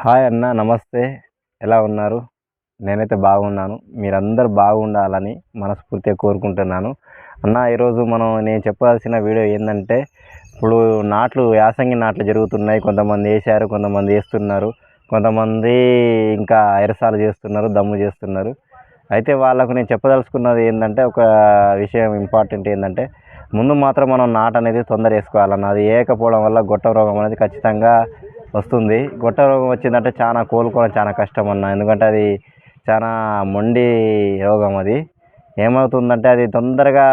Hi అన్న నమస్తే. ఎలా ఉన్నారు? నేనైతే బాగున్నాను. మీరందరూ బాగుండాలని మనస్ఫూర్తిగా కోరుకుంటున్నాను. అన్న ఈరోజు మనం నేను చెప్పాల్సిన వీడియో ఏంటంటే ఇప్పుడు నాట్లు యాసంగి నాట్లు జరుగుతున్నాయి. కొంతమంది వేసారు కొంతమంది వేస్తున్నారు. కొంతమంది ఇంకా ఎరసాలు చేస్తున్నారు దమ్ము చేస్తున్నారు. అయితే వాళ్ళకు నేను చెప్పదలుచుకున్నది ఏంటంటే ఒక విషయం ఇంపార్టెంట్ ఏంటంటే ముందు మాత్రం మనం నాటు అనేది తొందర వేసుకోవాలన్న. అది వేయకపోవడం వల్ల గొట్ట రోగం అనేది ఖచ్చితంగా వస్తుంది. గొట్ట రోగం వచ్చిందంటే చాలా కోలుకోవడం చాలా కష్టం అన్న ఎందుకంటే అది చాలా మొండి రోగం అది. ఏమవుతుందంటే అది తొందరగా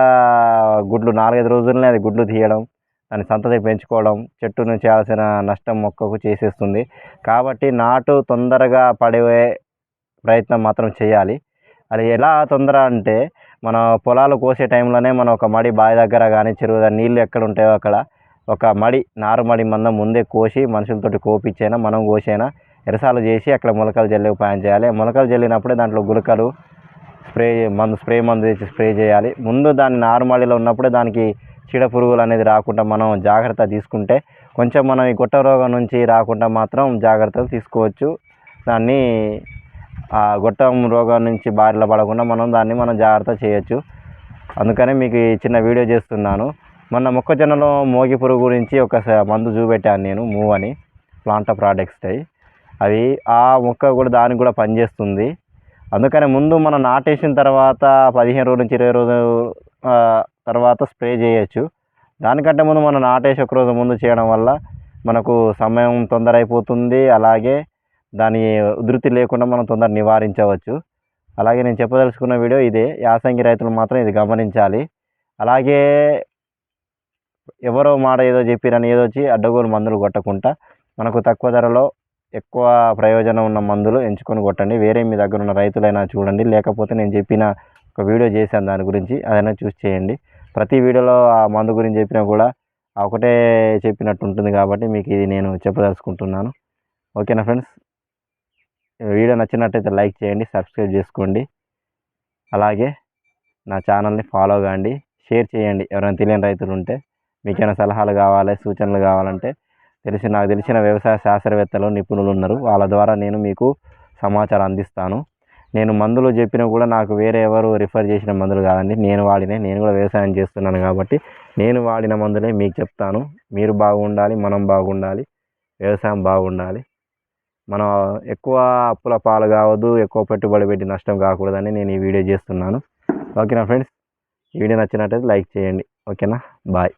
గుడ్లు నాలుగైదు రోజులనే అది గుడ్లు తీయడం దాని సంతతి పెంచుకోవడం చెట్టు నుంచి చేయాల్సిన నష్టం మొక్కకు చేసేస్తుంది. కాబట్టి నాటు తొందరగా పడే ప్రయత్నం మాత్రం చేయాలి. అది ఎలా తొందర అంటే మన పొలాలు కోసే టైంలోనే మనం ఒక మడి బావి దగ్గర కానీ చెరువు నీళ్ళు ఎక్కడ ఉంటాయో అక్కడ ఒక మడి నారుమడి మందం ముందే కోసి మనుషులతోటి కోపించైనా మనం కోసైనా ఎరసాలు చేసి అక్కడ మొలకలు జల్లే ఉపాయం చేయాలి. మొలకలు జల్లినప్పుడే దాంట్లో గులకలు స్ప్రే మందు స్ప్రే మందు తెచ్చి స్ప్రే చేయాలి. ముందు దాన్ని నారుమడిలో ఉన్నప్పుడే దానికి చీడ పురుగులు అనేది రాకుండా మనం జాగ్రత్త తీసుకుంటే కొంచెం మనం ఈ గొట్ట రోగం నుంచి రాకుండా మాత్రం జాగ్రత్తలు తీసుకోవచ్చు. దాన్ని ఆ గొట్టం రోగం నుంచి బారిన పడకుండా మనం దాన్ని మనం జాగ్రత్త చేయొచ్చు. అందుకనే మీకు ఈ చిన్న వీడియో చేస్తున్నాను. మొన్న మొక్కజొన్నలో మోగి పురుగు గురించి ఒక మందు చూపెట్టాను నేను మూవ్ అని ప్లాంటా ప్రోడక్ట్స్ అవి అవి ఆ మొక్క కూడా దానికి కూడా పనిచేస్తుంది. అందుకని ముందు మనం నాటేసిన తర్వాత పదిహేను రోజుల నుంచి ఇరవై రోజు తర్వాత స్ప్రే చేయొచ్చు. దానికంటే ముందు మనం నాటేసి ఒక రోజు ముందు చేయడం వల్ల మనకు సమయం తొందర అయిపోతుంది అలాగే దాని ఉధృతి లేకుండా మనం తొందర నివారించవచ్చు. అలాగే నేను చెప్పదలుచుకున్న వీడియో ఇదే. యాసంగి రైతులు మాత్రం ఇది గమనించాలి. అలాగే ఎవరో మాట ఏదో చెప్పిరని ఏదో వచ్చి అడ్డగోలు మందులు కొట్టకుండా మనకు తక్కువ ధరలో ఎక్కువ ప్రయోజనం ఉన్న మందులు ఎంచుకొని కొట్టండి. వేరే మీ దగ్గర ఉన్న రైతులైనా చూడండి. లేకపోతే నేను చెప్పిన ఒక వీడియో చేశాను దాని గురించి అదైనా చూసి చేయండి. ప్రతి వీడియోలో ఆ మందు గురించి చెప్పినా కూడా ఒకటే చెప్పినట్టు ఉంటుంది కాబట్టి మీకు ఇది నేను చెప్పదలుచుకుంటున్నాను. ఓకేనా ఫ్రెండ్స్? వీడియో నచ్చినట్టయితే లైక్ చేయండి సబ్స్క్రైబ్ చేసుకోండి. అలాగే నా ఛానల్ని ఫాలో కాండి షేర్ చేయండి. ఎవరైనా తెలియని రైతులు ఉంటే మీకేమైనా సలహాలు కావాలి? సూచనలు కావాలంటే తెలిసి నాకు తెలిసిన వ్యవసాయ శాస్త్రవేత్తలు నిపుణులు ఉన్నారు. వాళ్ళ ద్వారా నేను మీకు సమాచారం అందిస్తాను. నేను మందులు చెప్పినా కూడా నాకు వేరే ఎవరు రిఫర్ చేసిన మందులు కాదండి. నేను వాడినే నేను కూడా వ్యవసాయం చేస్తున్నాను కాబట్టి నేను వాడిన మందులే మీకు చెప్తాను. మీరు బాగుండాలి మనం బాగుండాలి వ్యవసాయం బాగుండాలి. మనం ఎక్కువ అప్పుల పాలు కావద్దు ఎక్కువ పెట్టుబడి పెట్టి నష్టం కాకూడదని నేను ఈ వీడియో చేస్తున్నాను. ఓకేనా ఫ్రెండ్స్? ఈ వీడియో నచ్చినట్టయితే లైక్ చేయండి. ఓకేనా? బాయ్.